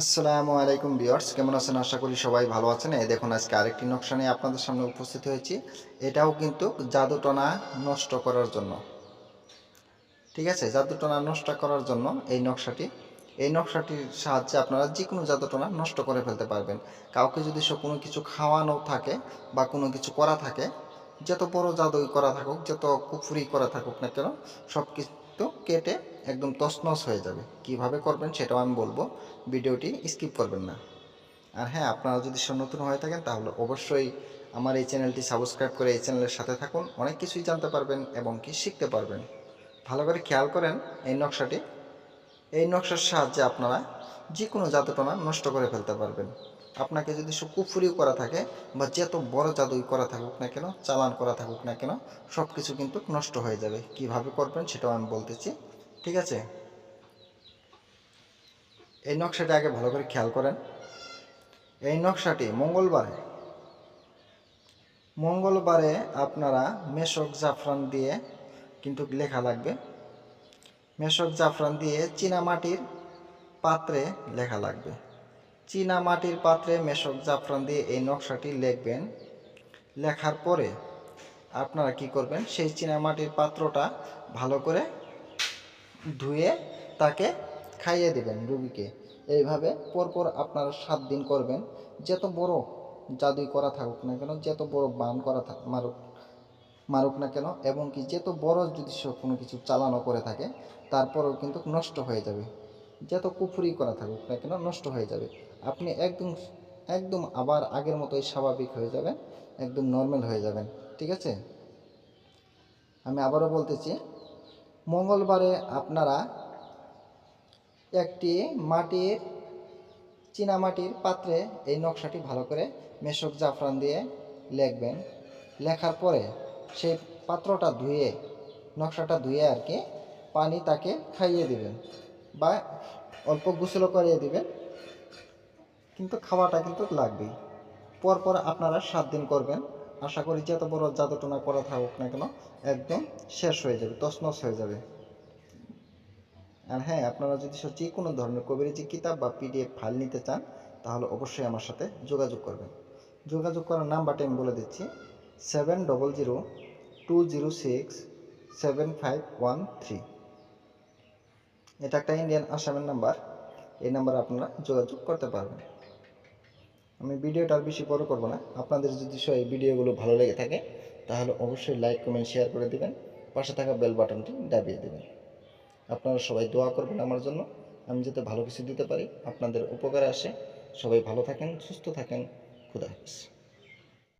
আসসালামু আলাইকুম বিয়ার্স কেমন আছেন? আশা করি সবাই ভালো আছেন। এই দেখুন, আজকে আরেকটি নকশা নিয়ে আপনাদের সামনে উপস্থিত হয়েছি। এটাও কিন্তু জাদুটনা নষ্ট করার জন্য। ঠিক আছে, জাদুটনা নষ্ট করার জন্য এই নকশাটি। এই নকশাটির সাহায্যে আপনারা যে কোনো জাদুটনা নষ্ট করে ফেলতে পারবেন। কাউকে যদি কোনো কিছু খাওয়ানো থাকে বা কোনো কিছু করা থাকে, যত বড় জাদুই করা থাকুক, যত কুফুরি করা থাকুক না কেন সব কিছু কেটে একদম তছনছ হয়ে যাবে। কীভাবে করবেন সেটাও আমি বলব। ভিডিওটি স্কিপ করবেন না। আর হ্যাঁ আপনারা যদি নতুন হয়ে থাকেন, তাহলে অবশ্যই আমার এই চ্যানেলটি সাবস্ক্রাইব করে এই চ্যানেলের সাথে থাকুন। অনেক কিছুই জানতে পারবেন এবং কি শিখতে পারবেন। ভালো করে খেয়াল করেন এই নকশাটি। এই নকশার সাহায্যে আপনারা যে কোনো জাদুটনা নষ্ট করে ফেলতে পারবেন। আপনাকে যদি কুফুরিও করা থাকে বা যত বড় জাদুই করা থাকুক না কেন, চালান করা থাকুক না কেন সব কিছু কিন্তু নষ্ট হয়ে যাবে। কীভাবে করবেন সেটাও আমি বলতেছি। ঠিক আছে? এই নকশাটা আগে ভালো করে খেয়াল করেন। এই নকশাটি মঙ্গলবারে মঙ্গলবারে আপনারা মেশক জাফরান দিয়ে কিন্তু লেখা লাগবে। মেশক জাফরান দিয়ে চীনামাটির পাত্রে লেখা লাগবে। চীনা মাটির পাত্রে মেশক জাফরান দিয়ে এই নকশাটি লিখবেন। লেখার পরে আপনারা কি করবেন? সেই চীনা মাটির পাত্রটা ভালো করে ধুয়ে তাকে খাইয়ে দেবেন রুগীকে। এইভাবে পরপর আপনারা সাত দিন করবেন। যত বড় জাদুই করা থাকুক না কেন, যত বড় বান করা মারুক মারুক না কেন, এবং কি যত বড় যদি সে কোনো কিছু চালানো করে থাকে, তারপরেও কিন্তু নষ্ট হয়ে যাবে। যত কুফুরি করা থাকুক না কেন, নষ্ট হয়ে যাবে। আপনি একদম একদম আবার আগের মতোই স্বাভাবিক হয়ে যাবেন, একদম নর্মাল হয়ে যাবেন। ঠিক আছে? আমি আবারও বলতেছি মঙ্গলবারে আপনারা একটি মাটির চীনামাটির পাত্রে এই নকশাটি ভালো করে মেশক জাফরান দিয়ে লিখবেন। লেখার পরে সেই পাত্রটা ধুয়ে, নকশাটা ধুয়ে আর কি পানি তাকে খাইয়ে দিবেন বা অল্প গোসলও করিয়ে দিবেন। কিন্তু খাওয়াটা কিন্তু লাগবেই। পরপর আপনারা সাত দিন করবেন। আশা করি যত বড় জাদুটনা করা থাকুক না কেন, একদম শেষ হয়ে যাবে, তছনছ হয়ে যাবে। আর হ্যাঁ আপনারা যদি যে কোনো ধরনের কবিরাজি কিতাব বা পিডিএফ ফাইল নিতে চান, তাহলে অবশ্যই আমার সাথে যোগাযোগ করবেন। যোগাযোগ করার নাম্বারটা আমি বলে দিচ্ছি, seven double zero two zero six seven five one three. এটা একটা ইন্ডিয়ান আসামের নাম্বার, এই নাম্বারে আপনারা যোগাযোগ করতে পারবেন। আমি ভিডিওটা আর বেশি বড় করব না। আপনাদের যদি এই ভিডিওগুলো ভালো লেগে থাকে, তাহলে অবশ্যই লাইক কমেন্ট শেয়ার করে দেবেন। পাশে থাকা বেল বাটনটি দাবিয়ে দেবেন। আপনারা সবাই দোয়া করবেন আমার জন্য। আমি যাতে ভালো কিছু দিতে পারি, আপনাদের উপকারে আসে। সবাই ভালো থাকেন, সুস্থ থাকেন। খুদা হাফিজ।